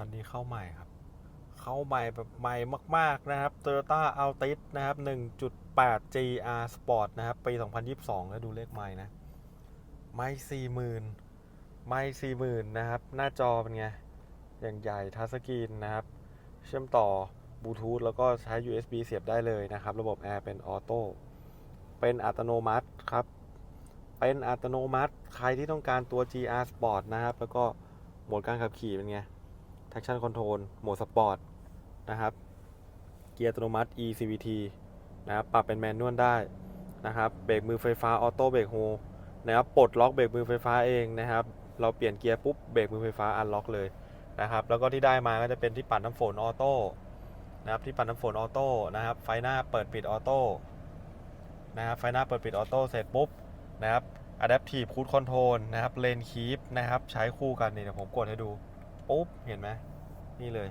คันนี้เข้าใหม่ครับ เข้าใหม่แบบใหม่มาก ๆ นะครับ Toyota Altis นะครับ 1.8 GR Sport นะครับ ปี 2022 แล้วดูเลขไม้นะ ไม่สี่หมื่นไม่สี่หมื่นนะครับ หน้าจอเป็นไง อย่างใหญ่ทัชสกรีนนะครับ เชื่อมต่อบลูทูธแล้วก็ใช้ USB เสียบได้เลยนะครับ ระบบแอร์เป็นออโต้เป็นอัตโนมัติครับ เป็นอัตโนมัติ ใครที่ต้องการตัว GR Sport นะครับ แล้วก็โหมดการขับขี่เป็นไง traction control โหมดสปอร์ตนะครับ เกียร์อัตโนมัติ eCVT นะครับ ปรับเป็นแมนนวลได้นะครับ เบรกมือไฟฟ้าออโต้เบรกโฮนะครับ ปลดล็อกเบรกมือไฟฟ้าเองนะครับ เราเปลี่ยนเกียร์ปุ๊บ เบรกมือไฟฟ้าอันล็อกเลยนะครับ แล้วก็ที่ได้มาก็จะเป็นที่ปัดน้ำฝนออโต้นะครับ ที่ปัดน้ำฝนออโต้นะครับ ไฟหน้าเปิดปิดออโต้นะครับ ไฟหน้าเปิดปิดออโต้เสร็จปุ๊บนะครับ Adaptive Cruise Control นะครับ Lane Keep นะครับ ใช้คู่กันนี่เดี๋ยวผมกดให้ดู ปุ๊บเห็นไหมนี่เลย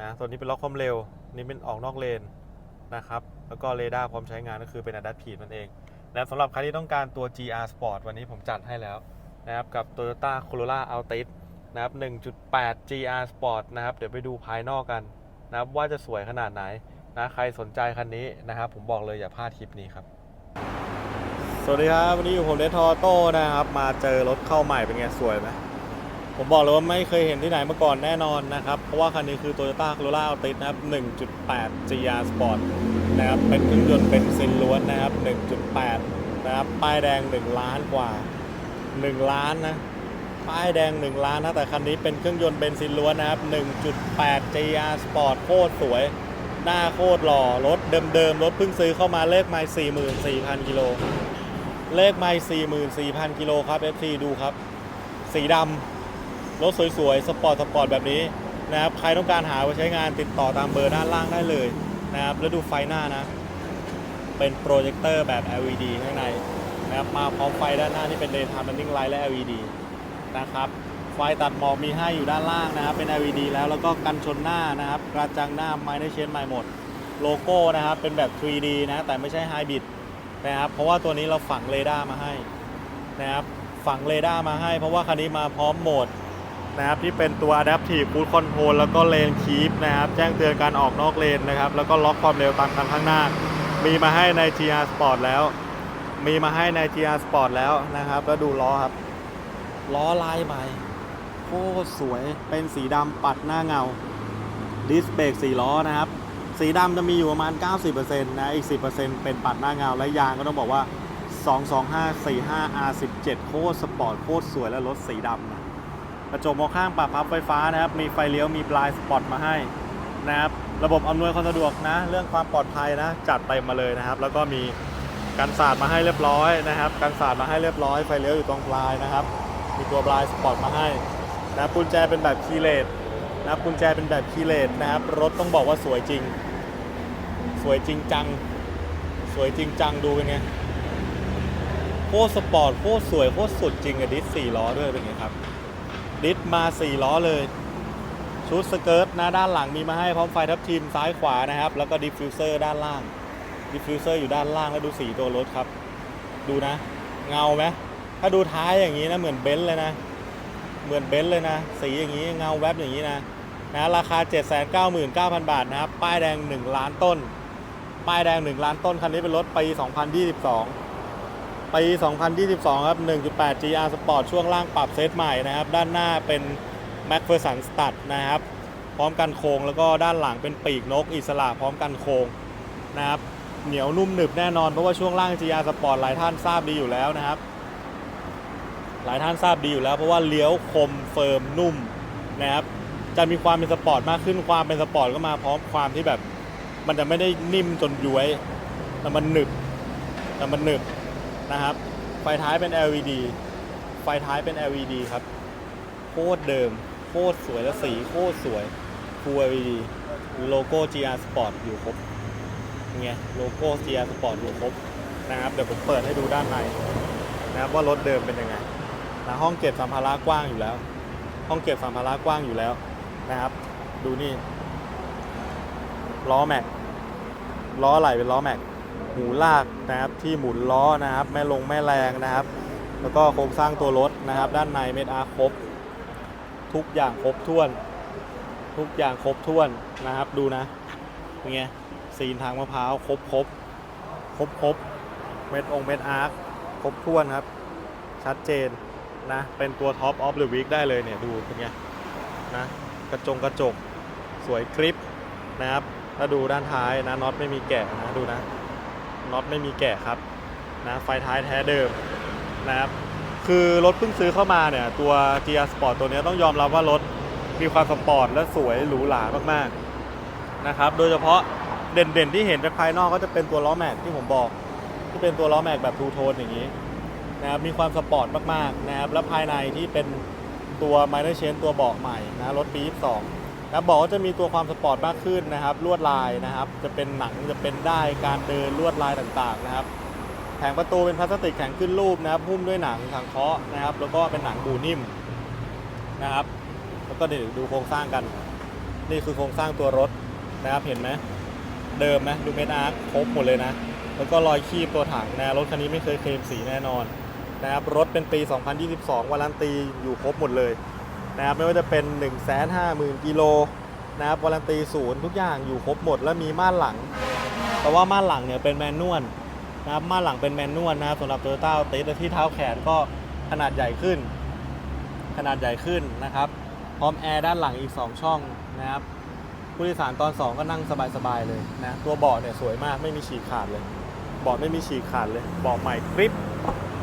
นะตัวนี้เป็นล็อกความเร็วนี่เป็นออกนอกเลนนะครับแล้วก็เรดาร์พร้อมใช้งานก็คือเป็น Adaptive นั่นเองนะสำหรับใครที่ต้องการตัว GR Sport วันนี้ผมจัดให้แล้วนะครับกับ Toyota Corolla Altis นะครับ 1.8 GR Sport นะครับ เดี๋ยวไปดูภายนอกกันนะครับว่าจะสวยขนาดไหนนะใครสนใจคันนี้นะครับ ผมบอกเลยอย่าพลาดคลิปนี้ครับ สวัสดีครับ วันนี้อยู่ผมเดทอโต้นะครับ มาเจอรถเข้าใหม่เป็นไงสวยไหม ผมบอกเลยว่าไม่เคยเห็นที่ไหนมาก่อนแน่นอนนะครับ เพราะว่าคันนี้คือ Toyota Corolla Altis นะครับ 1.8 GR Sport นะครับ เป็นเครื่องยนต์เบนซินล้วนนะครับ 1.8 นะครับ ป้ายแดง 1 ล้านกว่า 1 ล้านนะ ป้ายแดง 1 ล้านนะ แต่คันนี้เป็นเครื่องยนต์เบนซินล้วนนะครับ 1.8 GR Sport โคตรสวย หน้าโคตรหล่อ รถเดิมๆ รถเพิ่งซื้อเข้ามาเลขไมล์44,000 กิโล เลขไมล์44,000 กิโลครับ FC ดูครับ สีดำ รถสวยๆ สปอร์ตสปอร์ตแบบนี้นะครับใครต้องการหาไว้ใช้งานติดต่อตามเบอร์ด้านล่างได้เลยนะครับแล้วดูไฟหน้านะ เป็นโปรเจคเตอร์แบบ LED ข้างในนะครับมาพร้อมไฟด้านหน้าที่เป็น daytime running light และ LED นะครับไฟตัดหมอกมีให้อยู่ด้านล่างนะครับ เป็น LED แล้วแล้วก็กันชนหน้านะครับ กระจังหน้าไม้ในเชนใหม่หมด โลโก้นะครับ เป็นแบบ 3D นะแต่ไม่ใช่ไฮบริดนะครับ เพราะว่าตัวนี้เราฝังเรดาร์มาให้นะครับ ฝังเรดาร์มาให้ เพราะว่าคันนี้มาพร้อมโหมด นะครับที่เป็นตัว Adaptive Cruise Control แล้วก็ Lane Keep นะครับแจ้งเตือนการออกนอกเลนนะครับแล้วก็ล็อกความเร็วตามกันข้างหน้า มีมาให้ใน GR Sport แล้ว มีมาให้ใน GR Sport แล้วนะครับแล้วดูล้อครับ ล้อลายใหม่โคตรสวยเป็นสีดำปัดหน้าเงาดิสเบรกสีล้อนะครับ สีดำจะมีอยู่ประมาณ 90%นะอีก 10%เป็นปัดหน้าเงาและยางก็ต้องบอกว่า 22545 R17 โคตรสปอร์ตโคตรสวยและรถสีดำนะ กระจกมองข้างปรับพับไฟฟ้านะครับ มีไฟเลี้ยวมีบลายสปอตมาให้นะครับ ระบบอำนวยความสะดวกนะ เรื่องความปลอดภัยนะ จัดเต็มมาเลยนะครับ แล้วก็มีกันสาดมาให้เรียบร้อยนะครับ กันสาดมาให้เรียบร้อย ไฟเลี้ยวอยู่ตรงปลายนะครับ มีตัวบลายสปอร์ตมาให้นะครับกุญแจเป็นแบบคีเลสนะครับกุญแจเป็นแบบคีเลสนะครับ รถต้องบอกว่าสวยจริง สวยจริงจัง สวยจริงจังดูเป็นไงโคตรสปอร์ตโคตรสวยโคตรสุดจริงอะดิสสี่ล้อด้วยเป็นไงครับ ดิสมาสี่ล้อเลย ชุดสเกิร์ตนะด้านหลังมีมาให้พร้อมไฟทับทิมซ้ายขวานะครับ แล้วก็ดิฟฟิวเซอร์ด้านล่างดิฟฟิวเซอร์อยู่ด้านล่างแล้วดูสีตัวรถครับ ดูนะ เงาไหมถ้าดูท้ายอย่างนี้นะเหมือนเบนซ์เลยนะ เหมือนเบนซ์เลยนะ สีอย่างนี้เงาแวบอย่างนี้นะนะราคา 799,000 บาทนะครับ ป้ายแดง 1 ล้านต้น ป้ายแดง 1 ล้านต้น คันนี้เป็นรถปี 2022 ปี 2022 ครับ 1.8 GR Sport ช่วงล่างปรับเซตใหม่นะครับ ด้านหน้าเป็น McPherson Stud นะครับ พร้อมกันโครงแล้วก็ด้านหลังเป็นปีกนกอิสระพร้อมกันโครงนะครับ เหนียวนุ่มหนึบแน่นอนเพราะว่าช่วงล่าง GR Sport หลายท่านทราบดีอยู่แล้วนะครับ หลายท่านทราบดีอยู่แล้วเพราะว่าเลี้ยวคมเฟิร์มนุ่มนะครับ จะมีความเป็นสปอร์ตมากขึ้นความเป็นสปอร์ตก็มาพร้อมความที่แบบ มันจะไม่ได้นิ่มจนย้วยแต่มันหนึบแต่มันหนึบ นะครับ ไฟท้ายเป็น LED ไฟท้ายเป็น LED ครับ โคตรเดิม โคตรสวยและสีโคตรสวย Full LED โลโก้ GR Sport อยู่ครบไงโลโก้ GR Sport อยู่ครบนะครับ เดี๋ยวผมเปิดให้ดูด้านในนะครับว่ารถเดิมเป็นยังไงนะห้องเก็บสัมภาระกว้างอยู่แล้ว ห้องเก็บสัมภาระกว้างอยู่แล้วนะครับ ดูนี่ล้อแม็กล้อไหลเป็นล้อแม็ก หูลากนะครับที่หมุนล้อนะครับ แม่ลงแม่แรงนะครับ แล้วก็โครงสร้างตัวรถนะครับ ด้านในเม็ดอาร์ครบ ทุกอย่างครบถ้วน ทุกอย่างครบถ้วนนะครับ ดูนะเป็นไงซีนทางมะพร้าวครบครบครบครบเม็ดองค์เม็ดอาร์คครบถ้วนครับ ชัดเจนนะ เป็นตัวท็อปออฟเดอะวีคได้เลยเนี่ย ดูเป็นไงนะกระจงกระจกสวยคลิปนะครับ ถ้าดูด้านท้ายนะน็อตไม่มีแกะนะดูนะ น็อตไม่มีแกะครับนะไฟท้ายแท้เดิมนะครับคือรถเพิ่งซื้อเข้ามาเนี่ยตัว GR Sport ตัวนี้ต้องยอมรับว่ารถมีความสปอร์ตและสวยหรูหรามากๆนะครับโดยเฉพาะเด่นๆที่เห็นจากภายนอกก็จะเป็นตัวล้อแม็กที่ผมบอกที่เป็นตัวล้อแม็กแบบทูโทนอย่างนี้นะครับมีความสปอร์ตมากๆนะครับแล้วภายในที่เป็นตัวไมเนอร์เชนตัวเบาะใหม่นะรถปี 22 นะบอกว่าจะมีตัวความสปอร์ตมากขึ้นนะครับ ลวดลายนะครับ จะเป็นหนังจะเป็นได้การเดินลวดลายต่างๆนะครับ แผงประตูเป็นพลาสติกแข็งขึ้นรูปนะครับหุ้มด้วยหนังสังเคาะนะครับ แล้วก็เป็นหนังบูนิ่มนะครับ แล้วก็เดี๋ยวดูโครงสร้างกัน นี่คือโครงสร้างตัวรถนะครับเห็นไหมเดิมไหมดูเม็ดอาร์คครบหมดเลยนะ แล้วก็รอยคีบตัวถังนะรถคันนี้ไม่เคยเคลมสีแน่นอนนะครับรถเป็นปี 2022วารันตีอยู่ครบหมดเลย นะครับไม่ว่าจะเป็น 1 5 0 0 0 0กิโลนะครับวารันตีศูนย์ทุกอย่างอยู่ครบหมด แล้วมีม่านหลัง แต่ว่าม่านหลังเนี่ยเป็นแมนนวลนะครับม่านหลังเป็นแมนนวลนะครับสำหรับ Toyota a l t i s และที่เท้าแขนก็ขนาดใหญ่ขึ้น ขนาดใหญ่ขึ้นนะครับ พร้อมแอร์ด้านหลังอีก 2 ช่องนะครับผู้โดยสารตอน 2 ก็นั่งสบายๆเลยนะตัวเบาะเนี่ยสวยมากไม่มีฉีกขาดเลยเบาะไม่มีฉีกขาดเลยเบาะใหม่กริป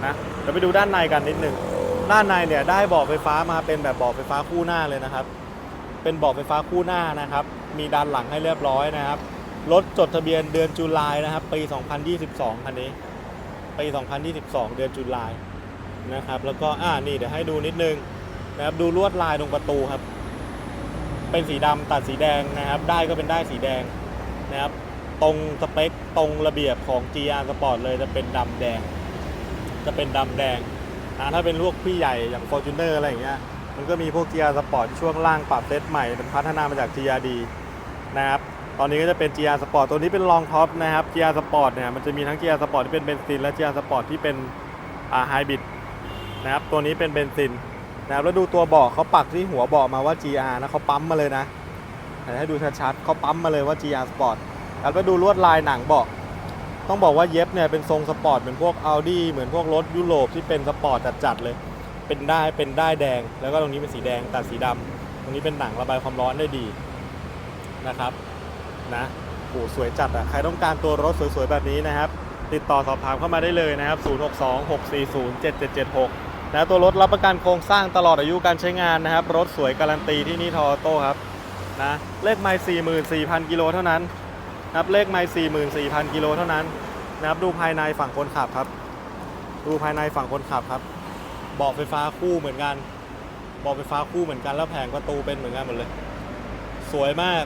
นะเดี๋ยวไปดูด้านในกันนิดหนึ่ง ด้านในเนี่ยได้บาะไฟฟ้ามาเป็นแบบบาะไฟฟ้าคู่หน้าเลยนะครับ เป็นบาะไฟฟ้าคู่หน้านะครับ มีด้านหลังให้เรียบร้อยนะครับ รถจดทะเบียนเดือนจุลายนะครับ ปี 2022 คันนี้ ปี 2022 เดือนจุลายนะครับ แล้วก็อ่านี่เดี๋ยวให้ดูนิดนึงนะครับ ดูลวดลายตรงประตูครับ เป็นสีดำตัดสีแดงนะครับ ได้ก็เป็นได้สีแดงนะครับ ตรงสเปคตรงระเบียบของ GR Sport เลยจะเป็นดำแดง จะเป็นดำแดง นะถ้าเป็นพวกพี่ใหญ่อย่าง Fortuner อะไรอย่างเงี้ยมันก็มีพวก GR Sport ช่วงล่างปรับเซตใหม่เป็นพัฒนามาจาก GRD นะครับตอนนี้ก็จะเป็น GR Sport ตัวนี้เป็นรองท็อปนะครับ GR Sport เนี่ยมันจะมีทั้ง GR Sport ที่เป็นเบนซินและ GR Sport ที่เป็นอ่าไฮบริดนะครับตัวนี้เป็นเบนซินนะครับแล้วดูตัวเบาะเขาปักที่หัวเบาะมาว่า GR นะเขาปั๊มมาเลยนะให้ดูชัดๆเขาปั๊มมาเลยว่า GR Sport แล้วก็ดูลวดลายหนังเบาะ ต้องบอกว่าเย็บเนี่ยเป็นทรงสปอร์ตเหมือนพวก Audi เหมือนพวกรถยุโรปที่เป็นสปอร์ตจัดๆเลย เป็นได้เป็นได้แดง แล้วก็ตรงนี้เป็นสีแดงตัดสีดำตรงนี้เป็นหนังระบายความร้อนได้ดีนะครับนะโอ้สวยจัดอะใครต้องการตัวรถสวยๆแบบนี้นะครับ ติดต่อสอบถามเข้ามาได้เลยนะครับ 0626407776 นะตัวรถรับประกันโครงสร้างตลอดอายุการใช้งานนะครับ รถสวยการันตีที่นี่ทอโต้ครับนะเลขไมล์44,000 กิโลเท่านั้น ครับเลขไมล์44,000 กิโลเท่านั้นนะครับดูภายในฝั่งคนขับครับ ดูภายในฝั่งคนขับครับเบาะไฟฟ้าคู่เหมือนกันเบาะไฟฟ้าคู่เหมือนกันแล้วแผงประตูเป็นเหมือนกันหมดเลย สวยมาก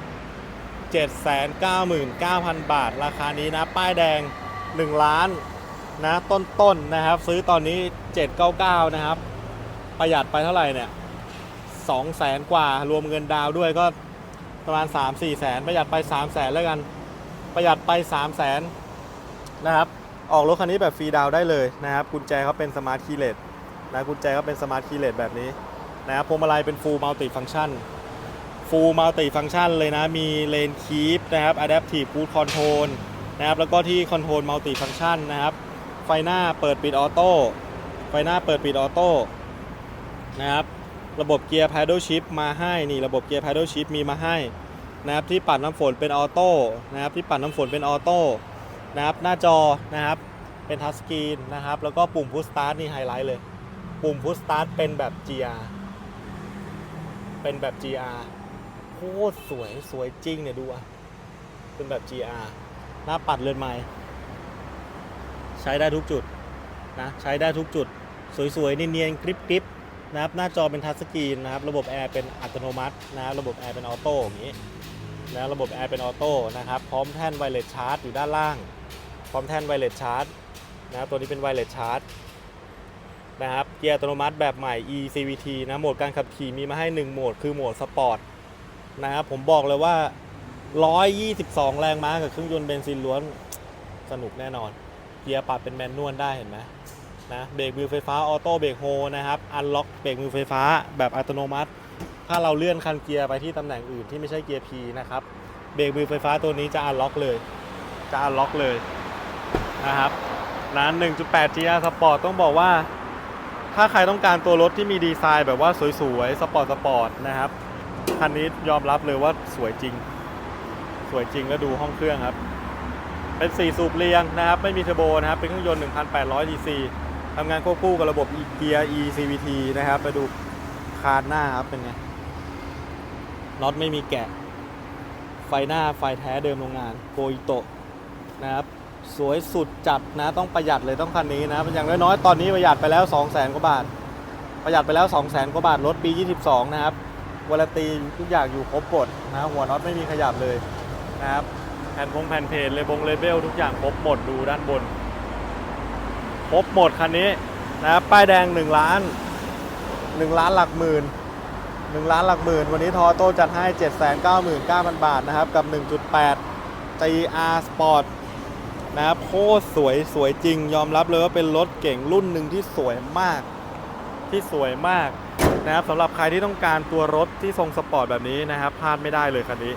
799,000 บาท ราคานี้นะ ป้ายแดง 1 ล้านนะต้นๆนะครับ ซื้อตอนนี้ 799 นะครับ ประหยัดไปเท่าไหร่เนี่ย2แสนกว่ารวมเงินดาวด้วยก็ประมาณ 3-4แสนประหยัดไป 3 แสนแล้วกัน ประหยัดไป3แสนนะครับ ออกรถคันนี้แบบฟรีดาวได้เลยนะครับกุญแจเขาเป็นสมาร์ทคีย์เลสนะกุญแจเขาเป็นสมาร์ทคีย์เลสแบบนี้นะครับพวงมาลัยเป็นฟูลมัลติฟัง c t ชันฟูลมัลติฟัง c t ชันเลยนะ มีเลนคีปนะครับ Adaptive Cruise Control นะครับแล้วก็ที่คอนโทรลมัลติฟัง c t ชันนะครับไฟหน้าเปิดปิดออโต้ไฟหน้าเปิดปิดออโต้นะครับระบบเกียร์ Paddle Shift มาให้นี่ระบบเกียร์ Paddle Shift มีมาให้ นะครับที่ปัดน้ำฝนเป็นออโต้นะครับที่ปัดน้ำฝนเป็นออโต้นะครับหน้าจอนะครับเป็นทัชสกรีนนะครับแล้วก็ปุ่มพุชสตาร์ทนี่ไฮไลท์เลย ปุ่มพุชสตาร์ทเป็นแบบ GR เป็นแบบ GR โคตรสวยสวยจริงเนี่ยดูอะเป็นแบบ GR หน้าปัดเรือนไม้ใช้ได้ทุกจุดนะใช้ได้ทุกจุด สวยๆเนียนๆกริบๆนะครับหน้าจอเป็นทัชสกรีนนะครับ ระบบแอร์เป็นอัตโนมัตินะครับระบบแอร์เป็นออโต้อย่างนี้ นะระบบแอร์เป็นออโต้นะครับพร้อมแท่นไวเลสชาร์จอยู่ด้านล่าง พร้อมแท่นไวเลสชาร์จนะครับตัวนี้เป็นไวเลสชาร์จนะครับเกียร์อัตโนมัติแบบใหม่ eCVT นะโหมดการขับขี่มีมาให้ 1 โหมดคือโหมดสปอร์ตนะครับผมบอกเลยว่า 122 แรงม้ากับเครื่องยนต์เบนซินล้วนสนุกแน่นอน เกียร์ปรับเป็นแมนนวลได้เห็นไหมนะเบรกมือไฟฟ้าออโต้เบรกโฮนะครับอันล็อกเบรกมือไฟฟ้าแบบอัตโนมัติ ถ้าเราเลื่อนคันเกียร์ไปที่ตำแหน่งอื่นที่ไม่ใช่เกียร์ P นะครับ เบรกมือไฟฟ้าตัวนี้จะอันล็อกเลย จะอันล็อกเลยนะครับร้าน 1.8 GR Sport ต้องบอกว่า ถ้าใครต้องการตัวรถที่มีดีไซน์แบบว่าสวยๆ สปอร์ตสปอร์ตนะครับ คันนี้ยอมรับเลยว่าสวยจริง สวยจริงแล้วดูห้องเครื่องครับ เป็น 4 สูบเรียงนะครับ ไม่มีเทอร์โบนะครับ เป็นเครื่องยนต์ 1,800 cc ทำงานควบคู่กับระบบเกียร์ eCVT นะครับ ไปดูคานหน้าครับเป็นไง น็อตไม่มีแกะ ไฟหน้าไฟแท้เดิมโรงงานโกอิโตะนะครับสวยสุดจัดนะต้องประหยัดเลยต้องคันนี้นะอย่างน้อยๆตอนนี้ประหยัดไปแล้ว 2 0 0แสนกว่าบาท ประหยัดไปแล้ว 2 0 0แสนกว่าบาทรถปี 22 นะครับวารันตีทุกอย่างอยู่ครบหมดนะหัวน็อตไม่มีขยับเลยนะครับแผ่นพงแผ่นเพจเลบงเลเบลทุกอย่างครบหมดดูด้านบนครบหมดคันนี้นะครับป้ายแดง 1 ล้าน 1 ล้านหลักหมื่น 1ล้านหลักหมื่น วันนี้ทอโต้จัดให้ 799,000 บาทนะครับ กับ 1.8 TR Sport นะครับโคตรสวยสวยจริง ยอมรับเลยว่าเป็นรถเก่งรุ่นหนึ่งที่สวยมาก ที่สวยมากนะครับสำหรับใครที่ต้องการตัวรถที่ทรงสปอร์ตแบบนี้นะครับพลาดไม่ได้เลยคันนี้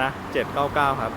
นะ 799 ครับ